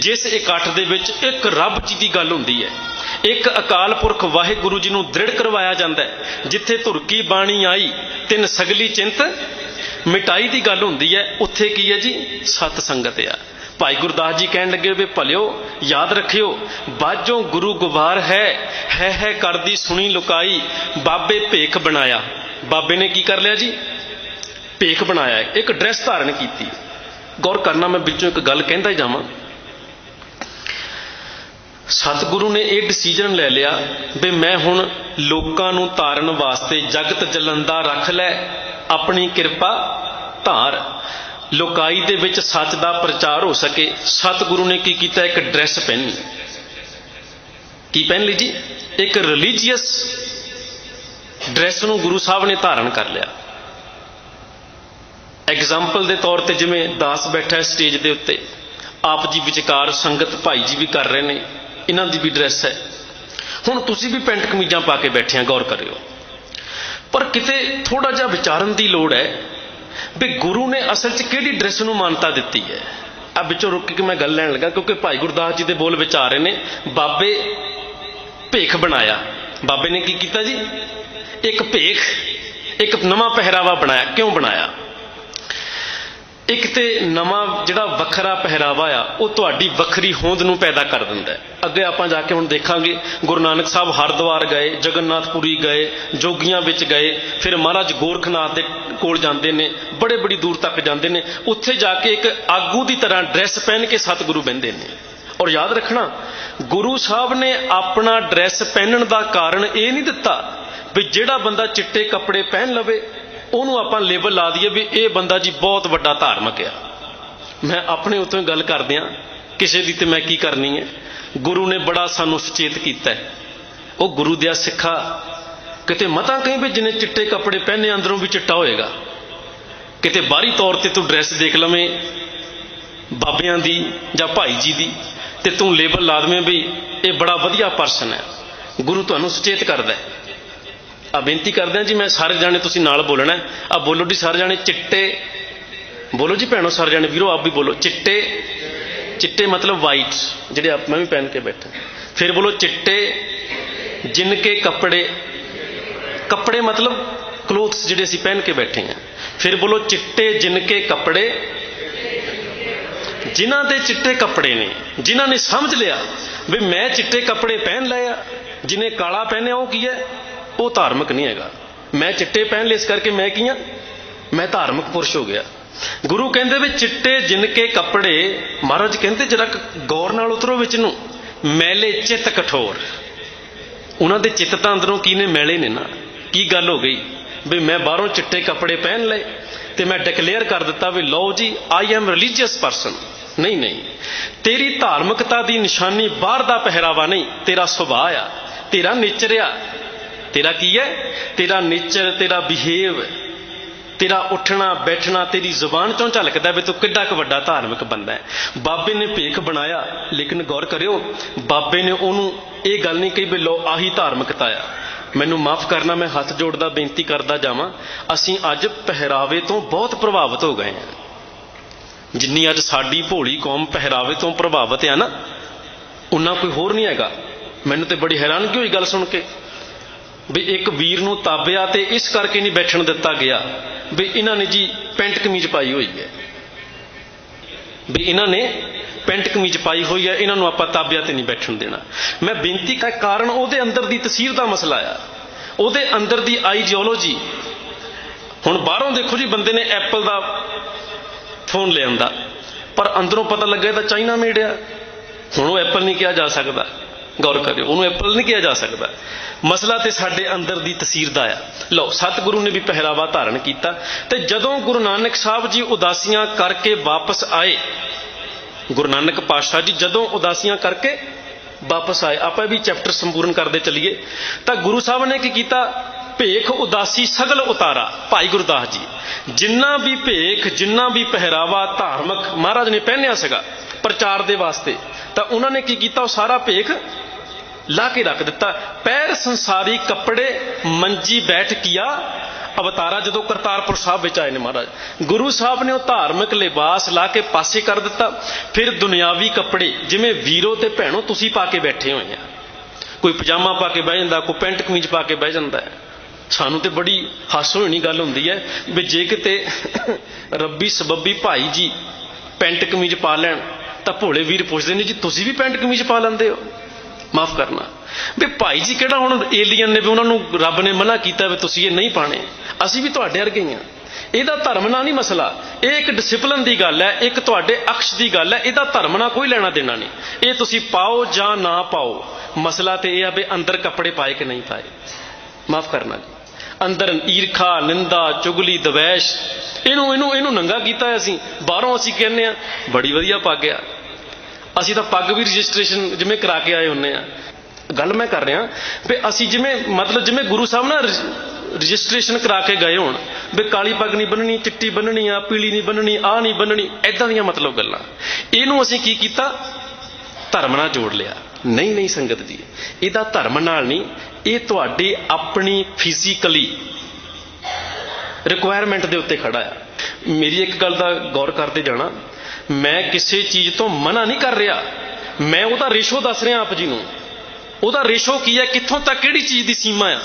ਜਿਸ ਇਕੱਠ ਦੇ ਵਿੱਚ ਇੱਕ ਰੱਬ ਜੀ ਦੀ ਗੱਲ ਹੁੰਦੀ ਹੈ। ਇੱਕ ਅਕਾਲ ਪੁਰਖ ਵਾਹਿਗੁਰੂ ਜੀ ਨੂੰ ਦ੍ਰਿੜ ਕਰਵਾਇਆ ਜਾਂਦਾ ਹੈ, ਜਿੱਥੇ ਧੁਰਕੀ ਬਾਣੀ ਆਈ, ਤਿੰਨ ਸਗਲੀ ਚਿੰਤ, ਮਿਟਾਈ ਦੀ ਗੱਲ ਹੁੰਦੀ ਹੈ, ਉੱਥੇ ਕੀ ਹੈ ਜੀ? ਸਤ ਸੰਗਤ ਆ। ਭਾਈ ਗੁਰਦਾਸ ਜੀ ਕਹਿਣ ਲੱਗੇ ਵੀ ਭਲਿਓ, ਯਾਦ ਰੱਖਿਓ, ਬਾਝੋਂ ਗੁਰੂ ਗੁਬਾਰ ਹੈ ਹੈ ਹੈ ਕਰਦੀ ਸੁਣੀ ਲੁਕਾਈ, ਬਾਬੇ ਭੇਖ ਬਣਾਇਆ। ਬਾਬੇ ਨੇ ਕੀ ਕਰ ਲਿਆ ਜੀ? ਭੇਖ ਬਣਾਇਆ ਇੱਕ ਡਰੈਸ ਧਾਰਨ ਕੀਤੀ। ਗੌਰ ਕਰਨਾ ਮੈਂ ਵਿੱਚੋਂ ਇੱਕ ਗੱਲ ਕਹਿੰਦਾ ਹੀ ਜਾਵਾਂ। ਸਤਿਗੁਰੂ ਨੇ ਇਹ ਡਿਸੀਜਨ ਲੈ ਲਿਆ ਵੀ ਮੈਂ ਹੁਣ ਲੋਕਾਂ ਨੂੰ ਤਾਰਨ ਵਾਸਤੇ ਜਗਤ ਜਲੰਦਾ ਰੱਖ ਲੈ, ਆਪਣੀ ਕਿਰਪਾ ਧਾਰ। ਲੋਕਾਈ ਦੇ ਵਿੱਚ ਸੱਚ ਦਾ ਪ੍ਰਚਾਰ ਹੋ ਸਕੇ। ਸਤਿਗੁਰੂ ਨੇ ਕੀ ਕੀਤਾ? ਇੱਕ ਡਰੈਸ ਪਹਿਨੀ। ਕੀ ਪਹਿਨ ਲਈ ਜੀ? ਇੱਕ ਰਿਲੀਜੀਅਸ ਡਰੈਸ ਨੂੰ ਗੁਰੂ ਸਾਹਿਬ ਨੇ ਧਾਰਨ ਕਰ ਲਿਆ। ਐਗਜ਼ਾਮਪਲ ਦੇ ਤੌਰ ਤੇ ਜਿਵੇਂ ਦਾਸ ਬੈਠਾ ਹੈ ਸਟੇਜ ਦੇ ਉੱਤੇ। ਆਪ ਜੀ ਵਿਚਕਾਰ ਸੰਗਤ ਭਾਈ ਜੀ ਵੀ ਕਰ ਰਹੇ ਨੇ। ਇਹਨਾਂ ਦੀ ਵੀ ਡਰੈਸ ਹੈ। ਹੁਣ ਤੁਸੀਂ ਵੀ ਪੈਂਟ ਕਮੀਜ਼ਾਂ ਪਾ ਕੇ ਬੈਠੇ ਆ, ਗੌਰ ਕਰਿਓ। ਪਰ ਕਿਤੇ ਥੋੜਾ ਜਿਹਾ ਵਿਚਾਰਨ ਦੀ ਲੋੜ ਹੈ ਵੀ ਗੁਰੂ ਨੇ ਅਸਲ 'ਚ ਕਿਹੜੀ ਡਰੈਸ ਨੂੰ ਮਾਨਤਾ ਦਿੱਤੀ ਹੈ। ਆ ਵਿੱਚੋਂ ਰੁਕ ਕੇ ਮੈਂ ਗੱਲ ਲੈਣ ਲੱਗਾ, ਕਿਉਂਕਿ ਭਾਈ ਗੁਰਦਾਸ ਜੀ ਦੇ ਬੋਲ ਵਿੱਚ ਆ ਰਹੇ ਨੇ ਬਾਬੇ ਭੇਖ ਬਣਾਇਆ। ਬਾਬੇ ਨੇ ਕੀ ਕੀਤਾ ਜੀ? ਇੱਕ ਭੇਖ, ਇੱਕ ਨਵਾਂ ਪਹਿਰਾਵਾ ਬਣਾਇਆ। ਕਿਉਂ ਬਣਾਇਆ? ਇੱਕ ਤੇ ਨਵਾਂ ਜਿਹੜਾ ਵੱਖਰਾ ਪਹਿਰਾਵਾ ਆ, ਉਹ ਤੁਹਾਡੀ ਵੱਖਰੀ ਹੋਂਦ ਨੂੰ ਪੈਦਾ ਕਰ ਦਿੰਦਾ ਅੱਗੇ ਆਪਾਂ ਜਾ ਕੇ ਹੁਣ ਦੇਖਾਂਗੇ, ਗੁਰੂ ਨਾਨਕ ਸਾਹਿਬ ਹਰਿਦੁਆਰ ਗਏ ਜਗਨਨਾਥਪੁਰੀ ਗਏ, ਜੋਗੀਆਂ ਵਿੱਚ ਗਏ, ਫਿਰ ਮਹਾਰਾਜ ਗੋਰਖਨਾਥ ਦੇ ਕੋਲ ਜਾਂਦੇ ਨੇ, ਬੜੇ ਬੜੀ ਦੂਰ ਤੱਕ ਜਾਂਦੇ ਨੇ। ਉੱਥੇ ਜਾ ਕੇ ਇੱਕ ਆਗੂ ਦੀ ਤਰ੍ਹਾਂ ਡਰੈਸ ਪਹਿਨ ਕੇ ਸਤਿਗੁਰੂ ਬਹਿੰਦੇ ਨੇ। ਔਰ ਯਾਦ ਰੱਖਣਾ, ਗੁਰੂ ਸਾਹਿਬ ਨੇ ਆਪਣਾ ਡਰੈਸ ਪਹਿਨਣ ਦਾ ਕਾਰਨ ਇਹ ਨਹੀਂ ਦਿੱਤਾ ਵੀ ਜਿਹੜਾ ਬੰਦਾ ਚਿੱਟੇ ਕੱਪੜੇ ਪਹਿਨ ਲਵੇ ਉਹਨੂੰ ਆਪਾਂ ਲੇਬਲ ਲਾ ਦਈਏ ਵੀ ਇਹ ਬੰਦਾ ਜੀ ਬਹੁਤ ਵੱਡਾ ਧਾਰਮਿਕ ਆ। ਮੈਂ ਆਪਣੇ ਉੱਤੋਂ ਹੀ ਗੱਲ ਕਰਦਿਆਂ ਕਿਸੇ ਦੀ ਤੇ ਮੈਂ ਕੀ ਕਰਨੀ ਹੈ? ਗੁਰੂ ਨੇ ਬੜਾ ਸਾਨੂੰ ਸੁਚੇਤ ਕੀਤਾ ਉਹ ਗੁਰੂ ਦਿਆ ਸਿੱਖਾ ਕਿਤੇ ਮਤਾਂ ਕਹੀਂ ਵੀ ਜਿਹਨੇ ਚਿੱਟੇ ਕੱਪੜੇ ਪਹਿਨੇ ਅੰਦਰੋਂ ਵੀ ਚਿੱਟਾ ਹੋਏਗਾ। ਕਿਤੇ ਬਾਹਰੀ ਤੌਰ ਤੇ ਤੂੰ ਡਰੈਸ ਦੇਖ ਲਵੇਂ, ਬਾਬਿਆਂ ਦੀ ਜਾਂ ਭਾਈ ਜੀ ਦੀ, ਤੇ ਤੂੰ ਲੇਬਲ ਲਾ ਦਵੇਂ ਵੀ ਇਹ ਬੜਾ ਵਧੀਆ ਪਰਸਨ ਹੈ। ਗੁਰੂ ਤੁਹਾਨੂੰ ਸੁਚੇਤ ਕਰਦਾ ਹੈ। ਆ ਬੇਨਤੀ ਕਰਦੇ ਹਾਂ ਜੀ, ਮੈਂ ਸਾਰੇ ਜਾਣੇ ਤੁਸੀਂ ਨਾਲ ਬੋਲਣਾ ਆ ਬੋਲੋ ਜੀ, ਸਾਰੇ ਜਾਣੇ ਚਿੱਟੇ। ਬੋਲੋ ਜੀ ਭੈਣੋ, ਸਾਰੇ ਜਾਣੇ ਵੀਰੋ, ਆਪ ਵੀ ਬੋਲੋ। ਚਿੱਟੇ ਚਿੱਟੇ ਮਤਲਬ ਵਾਈਟ ਜਿਹੜੇ ਆਪ, ਮੈਂ ਵੀ ਪਹਿਨ ਕੇ ਬੈਠਾ। ਫਿਰ ਬੋਲੋ ਚਿੱਟੇ ਜਿਨ ਕੇ ਕੱਪੜੇ। ਕੱਪੜੇ ਮਤਲਬ ਕਲੋਥਸ ਜਿਹੜੇ ਅਸੀਂ ਪਹਿਨ ਕੇ ਬੈਠੇ ਹਾਂ। ਫਿਰ ਬੋਲੋ ਚਿੱਟੇ ਜਿਨ ਕੇ ਕੱਪੜੇ। ਜਿਨ੍ਹਾਂ ਦੇ ਚਿੱਟੇ ਕੱਪੜੇ ਨੇ, ਜਿਨ੍ਹਾਂ ਨੇ ਸਮਝ ਲਿਆ ਵੀ ਮੈਂ ਚਿੱਟੇ ਕੱਪੜੇ ਪਹਿਨ ਲਏ ਆ, ਜਿਨੇ ਕਾਲਾ ਪਹਿਨਿਆ, ਉਹ ਕੀ ਹੈ? ਉਹ ਧਾਰਮਿਕ ਨਹੀਂ ਹੈਗਾ। ਮੈਂ ਚਿੱਟੇ ਪਹਿਨ ਲਏ ਇਸ ਕਰਕੇ ਮੈਂ ਕੀ ਹਾਂ? ਮੈਂ ਧਾਰਮਿਕ ਪੁਰਸ਼ ਹੋ ਗਿਆ। ਗੁਰੂ ਕਹਿੰਦੇ ਵੀ ਚਿੱਟੇ ਜਿਨ ਕੇ ਕੱਪੜੇ, ਮਹਾਰਾਜ ਕਹਿੰਦੇ ਜਰਾ ਗੌਰ ਨਾਲ ਉਤਰੋ ਵਿੱਚ ਨੂੰ। ਮੈਲੇ ਚਿੱਤ ਕਠੋਰ। ਉਹਨਾਂ ਦੇ ਚਿੱਤ ਤਾਂ ਅੰਦਰੋਂ ਕੀ ਨੇ? ਮੈਲੇ ਨੇ ਨਾ। ਕੀ ਗੱਲ ਹੋ ਗਈ? ਵੀ ਮੈਂ ਬਾਹਰੋਂ ਚਿੱਟੇ ਕੱਪੜੇ ਪਹਿਨ ਲਏ ਤੇ ਮੈਂ ਡਿਕਲੇਅਰ ਕਰ ਦਿੱਤਾ ਵੀ ਲਓ ਜੀ ਆਈ ਐਮ ਰਿਲੀਜੀਅਸ ਪਰਸਨ ਨਹੀਂ ਨਹੀਂ। ਤੇਰੀ ਧਾਰਮਿਕਤਾ ਦੀ ਨਿਸ਼ਾਨੀ ਬਾਹਰ ਦਾ ਪਹਿਰਾਵਾ ਨਹੀਂ। ਤੇਰਾ ਸੁਭਾਅ ਆ। ਤੇਰਾ ਨੇਚਰ ਆ। ਤੇਰਾ ਕੀ ਹੈ? ਤੇਰਾ ਨੇਚਰ, ਤੇਰਾ ਬਿਹੇਵ, ਤੇਰਾ ਉੱਠਣਾ, ਬੈਠਣਾ, ਤੇਰੀ ਜ਼ੁਬਾਨ ਚੋਂ ਝਲਕਦਾ ਵੀ ਤੂੰ ਕਿੱਡਾ ਕੁ ਵੱਡਾ ਧਾਰਮਿਕ ਬੰਦਾ ਹੈ? ਬਾਬੇ ਨੇ ਭੇਖ ਬਣਾਇਆ, ਲੇਕਿਨ ਗੌਰ ਕਰਿਓ, ਬਾਬੇ ਨੇ ਉਹਨੂੰ ਇਹ ਗੱਲ ਨਹੀਂ ਕਹੀ ਵੀ ਲੋ ਆਹੀ ਧਾਰਮਿਕਤਾ ਆ। ਮੈਨੂੰ ਮਾਫ ਕਰਨਾ, ਮੈਂ ਹੱਥ ਜੋੜਦਾ, ਬੇਨਤੀ ਕਰਦਾ ਜਾਵਾਂ, ਅਸੀਂ ਅੱਜ ਪਹਿਰਾਵੇ ਤੋਂ ਬਹੁਤ ਪ੍ਰਭਾਵਿਤ ਹੋ ਗਏ ਹਾਂ। ਜਿੰਨੀ ਅੱਜ ਸਾਡੀ ਭੋਲੀ ਕੌਮ ਪਹਿਰਾਵੇ ਤੋਂ ਪ੍ਰਭਾਵਿਤ ਆ ਨਾ ਉਹਨਾਂ ਕੋਈ ਹੋਰ ਨਹੀਂ ਹੈਗਾ। ਮੈਨੂੰ ਤੇ ਬੜੀ ਹੈਰਾਨਗੀ ਹੋਈ ਗੱਲ ਸੁਣ ਕੇ। ਵੀ ਇੱਕ ਵੀਰ ਨੂੰ ਤਾਬਿਆ ਤੇ ਇਸ ਕਰਕੇ ਨਹੀਂ ਬੈਠਣ ਦਿੱਤਾ ਗਿਆ ਵੀ ਇਹਨਾਂ ਨੇ ਜੀ ਪੈਂਟ ਕਮੀਜ਼ ਪਾਈ ਹੋਈ ਹੈ। ਵੀ ਇਹਨਾਂ ਨੇ ਪੈਂਟ ਕਮੀਜ਼ ਪਾਈ ਹੋਈ ਹੈ, ਇਹਨਾਂ ਨੂੰ ਆਪਾਂ ਤਾਬਿਆ ਤੇ ਨਹੀਂ ਬੈਠਣ ਦੇਣਾ। ਮੈਂ ਬੇਨਤੀ ਕਰ ਕਾਰਨ ਉਹਦੇ ਅੰਦਰ ਦੀ ਤਸਵੀਰ ਦਾ ਮਸਲਾ ਆ। ਉਹਦੇ ਅੰਦਰ ਦੀ ਆਈਡੀਓਲੋਜੀ। ਹੁਣ ਬਾਹਰੋਂ ਦੇਖੋ ਜੀ, ਬੰਦੇ ਨੇ ਐਪਲ ਦਾ ਫੋਨ ਲਿਆਂਦਾ। ਪਰ ਅੰਦਰੋਂ ਪਤਾ ਲੱਗਿਆ ਤਾਂ ਚਾਈਨਾ ਮੇਡ ਆ। ਹੁਣ ਉਹ ਐਪਲ ਨਹੀਂ ਕਿਹਾ ਜਾ ਸਕਦਾ। ਗੌਰ ਕਰਿਓ, ਉਹਨੂੰ ਐਪਲ ਨਹੀਂ ਕਿਹਾ ਜਾ ਸਕਦਾ। ਮਸਲਾ ਤੇ ਸਾਡੇ ਅੰਦਰ ਦੀ ਤਸਵੀਰ ਦਾ ਆ। ਲਓ, ਸਤਿਗੁਰੂ ਨੇ ਵੀ ਪਹਿਰਾਵਾ ਧਾਰਨ ਕੀਤਾ ਤੇ ਜਦੋਂ ਗੁਰੂ ਨਾਨਕ ਸਾਹਿਬ ਜੀ ਉਦਾਸੀਆਂ ਕਰਕੇ ਵਾਪਸ ਆਏ, ਗੁਰੂ ਨਾਨਕ ਪਾਤਸ਼ਾਹ ਜੀ ਜਦੋਂ ਉਦਾਸੀਆਂ ਕਰਕੇ ਵਾਪਸ ਆਏ, ਆਪਾਂ ਵੀ ਚੈਪਟਰ ਸੰਪੂਰਨ ਕਰਦੇ ਚੱਲੀਏ, ਤਾਂ ਗੁਰੂ ਸਾਹਿਬ ਨੇ ਕੀ ਕੀਤਾ? ਭੇਖ ਉਦਾਸੀ ਸਗਲ ਉਤਾਰਾ, ਭਾਈ ਗੁਰਦਾਸ ਜੀ। ਜਿੰਨਾ ਵੀ ਭੇਖ, ਜਿੰਨਾ ਵੀ ਪਹਿਰਾਵਾ ਧਾਰਮਿਕ, ਮਹਾਰਾਜ ਨੇ ਪਹਿਨਿਆ ਸੀਗਾ ਪ੍ਰਚਾਰ ਦੇ ਵਾਸਤੇ, ਤਾਂ ਉਹਨਾਂ ਨੇ ਕੀ ਕੀਤਾ? ਉਹ ਸਾਰਾ ਭੇਖ ਲਾ ਕੇ ਰੱਖ ਦਿੱਤਾ। ਪੈਰ ਸੰਸਾਰੀ ਕੱਪੜੇ, ਮੰਜੀ ਬੈਠ ਕੀਆ, ਅਵਤਾਰਾ ਜਦੋਂ ਕਰਤਾਰਪੁਰ ਸਾਹਿਬ ਵਿੱਚ ਆਏ ਨੇ ਮਹਾਰਾਜ। ਗੁਰੂ ਸਾਹਿਬ ਨੇ ਉਹ ਧਾਰਮਿਕ ਲਿਬਾਸ ਲਾ ਕੇ ਪਾਸੇ ਕਰ ਦਿੱਤਾ। ਫਿਰ ਦੁਨਿਆਵੀ ਕੱਪੜੇ, ਜਿਵੇਂ ਵੀਰੋ ਤੇ ਭੈਣੋ ਤੁਸੀਂ ਪਾ ਕੇ ਬੈਠੇ ਹੋਏ ਆ। ਕੋਈ ਪਜਾਮਾ ਪਾ ਕੇ ਬਹਿ ਜਾਂਦਾ, ਕੋਈ ਪੈਂਟ ਕਮੀਜ਼ ਪਾ ਕੇ ਬਹਿ ਜਾਂਦਾ ਸਾਨੂੰ ਤੇ ਬੜੀ ਹਾਸੋ ਹੋਣੀ ਗੱਲ ਹੁੰਦੀ ਹੈ ਵੀ ਜੇ ਕਿਤੇ ਰੱਬੀ ਸਬੱਬੀ ਭਾਈ ਜੀ ਪੈਂਟ ਕਮੀਜ਼ ਪਾ ਲੈਣ, ਤਾਂ ਭੋਲੇ ਵੀਰ ਪੁੱਛਦੇ ਨੇ ਜੀ, ਤੁਸੀਂ ਵੀ ਪੈਂਟ ਕਮੀਜ਼ ਪਾ ਲੈਂਦੇ ਹੋ? ਮਾਫ ਕਰਨਾ। ਵੀ ਭਾਈ ਜੀ ਕਿਹੜਾ ਹੁਣ ਏਲੀਅਨ ਨੇ ਵੀ ਉਹਨਾਂ ਨੂੰ ਰੱਬ ਨੇ ਮਨਾ ਕੀਤਾ ਵੀ ਤੁਸੀਂ ਇਹ ਨਹੀਂ ਪਾਣੇ ਅਸੀਂ ਵੀ ਤੁਹਾਡੇ ਵਰਗੇ ਹੀ ਆ ਇਹਦਾ ਧਰਮ ਨਾਲ ਨਹੀਂ ਮਸਲਾ। ਇਹ ਇੱਕ ਡਿਸਪਲਿਨ ਦੀ ਗੱਲ ਹੈ, ਇੱਕ ਤੁਹਾਡੇ ਅਕਸ਼ ਦੀ ਗੱਲ ਹੈ, ਇਹਦਾ ਧਰਮ ਨਾਲ ਕੋਈ ਲੈਣਾ ਦੇਣਾ ਨਹੀਂ। ਇਹ ਤੁਸੀਂ ਪਾਓ ਜਾਂ ਨਾ ਪਾਓ, ਮਸਲਾ ਤੇ ਇਹ ਆ ਵੀ ਅੰਦਰ ਕੱਪੜੇ ਪਾਏ ਕਿ ਨਹੀਂ ਪਾਏ। ਮਾਫ ਕਰਨਾ ਜੀ। ਅੰਦਰ ਈਰਖਾ, ਨਿੰਦਾ, ਚੁਗਲੀ, ਦਵੈਸ਼, ਇਹਨੂੰ ਇਹਨੂੰ ਇਹਨੂੰ ਨੰਗਾ ਕੀਤਾ ਅਸੀਂ। ਬਾਹਰੋਂ ਅਸੀਂ ਕਹਿੰਦੇ ਆ ਬੜੀ ਵਧੀਆ ਪਾ ਗਿਆ ਅਸੀਂ ਤਾਂ ਪੱਗ ਵੀ ਰਜਿਸਟ੍ਰੇਸ਼ਨ ਜਿਵੇਂ ਕਰਾ ਕੇ ਆਏ ਹੁੰਨੇ ਆ। ਗੱਲ ਮੈਂ ਕਰ ਰਿਹਾ ਵੀ ਅਸੀਂ ਜਿਵੇਂ, ਮਤਲਬ ਜਿਵੇਂ ਗੁਰੂ ਸਾਹਿਬ ਨਾਲ ਰਜਿਸਟ੍ਰੇਸ਼ਨ ਕਰਾ ਕੇ ਗਏ ਹੋਣ, ਵੀ ਕਾਲੀ ਪੱਗ ਨਹੀਂ ਬੰਨਣੀ, ਚਿੱਟੀ ਬੰਨਣੀ ਆ, ਪੀਲੀ ਨਹੀਂ ਬੰਨਣੀ ਆ ਨਹੀਂ ਬੰਨਣੀ ਐਦਾਂ ਦੀਆਂ ਮਤਲਬ ਗੱਲਾਂ। ਇਹਨੂੰ ਅਸੀਂ ਕੀ ਕੀਤਾ? ਧਰਮ ਨਾਲ ਜੋੜ ਲਿਆ। ਨਹੀਂ ਨਹੀਂ ਸੰਗਤ ਜੀ, ਇਹਦਾ ਧਰਮ ਨਾਲ ਨਹੀਂ, ਇਹ ਤੁਹਾਡੀ ਆਪਣੀ ਫਿਜ਼ੀਕਲੀ ਰਿਕੁਆਇਰਮੈਂਟ ਦੇ ਉੱਤੇ ਖੜਾ ਆ। ਮੇਰੀ ਇੱਕ ਗੱਲ ਦਾ ਗੌਰ ਕਰਦੇ ਜਾਣਾ ਮੈਂ ਕਿਸੇ ਚੀਜ਼ ਤੋਂ ਮਨਾ ਨਹੀਂ ਕਰ ਰਿਹਾ। ਮੈਂ ਉਹਦਾ ਰੇਸ਼ੋ ਦੱਸ ਰਿਹਾ ਆਪ ਜੀ ਨੂੰ। ਉਹਦਾ ਰੇਸ਼ੋ ਕੀ ਹੈ? ਕਿੱਥੋਂ ਤੱਕ, ਕਿਹੜੀ ਚੀਜ਼ ਦੀ ਸੀਮਾ ਆ?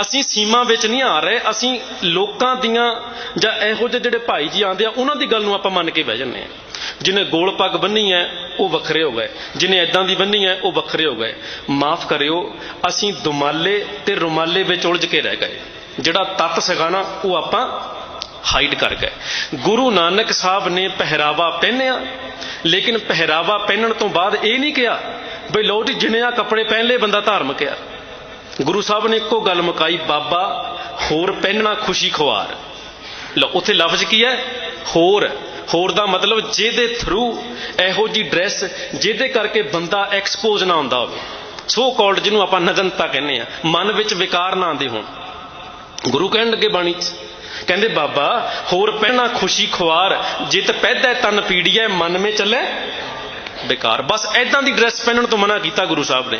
ਅਸੀਂ ਸੀਮਾ ਵਿੱਚ ਨਹੀਂ ਆ ਰਹੇ। ਅਸੀਂ ਲੋਕਾਂ ਦੀਆਂ ਜਾਂ ਇਹੋ ਜਿਹੇ ਜਿਹੜੇ ਭਾਈ ਜੀ ਆਂਦੇ ਆ, ਉਹਨਾਂ ਦੀ ਗੱਲ ਨੂੰ ਆਪਾਂ ਮੰਨ ਕੇ ਬਹਿ ਜੰਨੇ ਆ। ਜਿਹਨੇ ਗੋਲ ਪੱਗ ਬੰਨੀ ਹੈ, ਉਹ ਵੱਖਰੇ ਹੋ ਗਏ। ਜਿਹਨੇ ਐਦਾਂ ਦੀ ਬੰਨੀ ਹੈ, ਉਹ ਵੱਖਰੇ ਹੋ ਗਏ। ਮਾਫ ਕਰਿਓ, ਅਸੀਂ ਦੁਮਾਲੇ ਤੇ ਰੁਮਾਲੇ ਵਿੱਚ ਉਲਝ ਕੇ ਰਹਿ ਗਏ। ਜਿਹੜਾ ਤੱਤ ਸੀਗਾ ਨਾ, ਉਹ ਆਪਾਂ ਹਾਈਡ ਕਰ ਗਏ। ਗੁਰੂ ਨਾਨਕ ਸਾਹਿਬ ਨੇ ਪਹਿਰਾਵਾ ਪਹਿਨਿਆ, ਲੇਕਿਨ ਪਹਿਰਾਵਾ ਪਹਿਨਣ ਤੋਂ ਬਾਅਦ ਇਹ ਨਹੀਂ ਕਿਹਾ ਬਈ ਲੋ ਜੀ, ਜਿਨੇ ਆ ਕੱਪੜੇ ਪਹਿਨ ਲਏ, ਬੰਦਾ ਧਾਰਮਿਕ ਆ। ਗੁਰੂ ਸਾਹਿਬ ਨੇ ਇੱਕੋ ਗੱਲ ਮੁਕਾਈ, ਬਾਬਾ, ਹੋਰ ਪਹਿਨਣਾ ਖੁਸ਼ੀ ਖੁਆਰ। ਲਓ, ਉੱਥੇ ਲਫ਼ਜ਼ ਕੀ ਹੈ? ਹੋਰ। ਹੋਰ ਦਾ ਮਤਲਬ ਜਿਹਦੇ ਥਰੂ ਇਹੋ ਜੀ ਡਰੈਸ ਜਿਹਦੇ ਕਰਕੇ ਬੰਦਾ ਐਕਸਪੋਜ਼ ਨਾ ਹੁੰਦਾ ਹੋਵੇ। ਸੋ ਕਾਲਡ ਜਿਹਨੂੰ ਆਪਾਂ ਨਗਨਤਾ ਕਹਿੰਦੇ ਆ। ਮਨ ਵਿੱਚ ਵਿਕਾਰ ਨਾ ਆਉਂਦੇ ਹੋਣ। ਗੁਰੂ ਕਹਿਣ ਲੱਗੇ ਬਾਣੀ 'ਚ ਕਹਿੰਦੇ, ਬਾਬਾ, ਹੋਰ ਪਹਿਣਾ ਖੁਸ਼ੀ ਖੁਆਰ, ਜਿਤ ਪੈਦਾ ਤਨ ਪੀੜੀਐ ਮਨ ਮੇ ਚੱਲੇ ਬੇਕਾਰ। ਬਸ ਐਦਾਂ ਦੀ ਡਰੈਸ ਪਹਿਨਣ ਤੋਂ ਮਨਾ ਕੀਤਾ ਗੁਰੂ ਸਾਹਿਬ ਨੇ।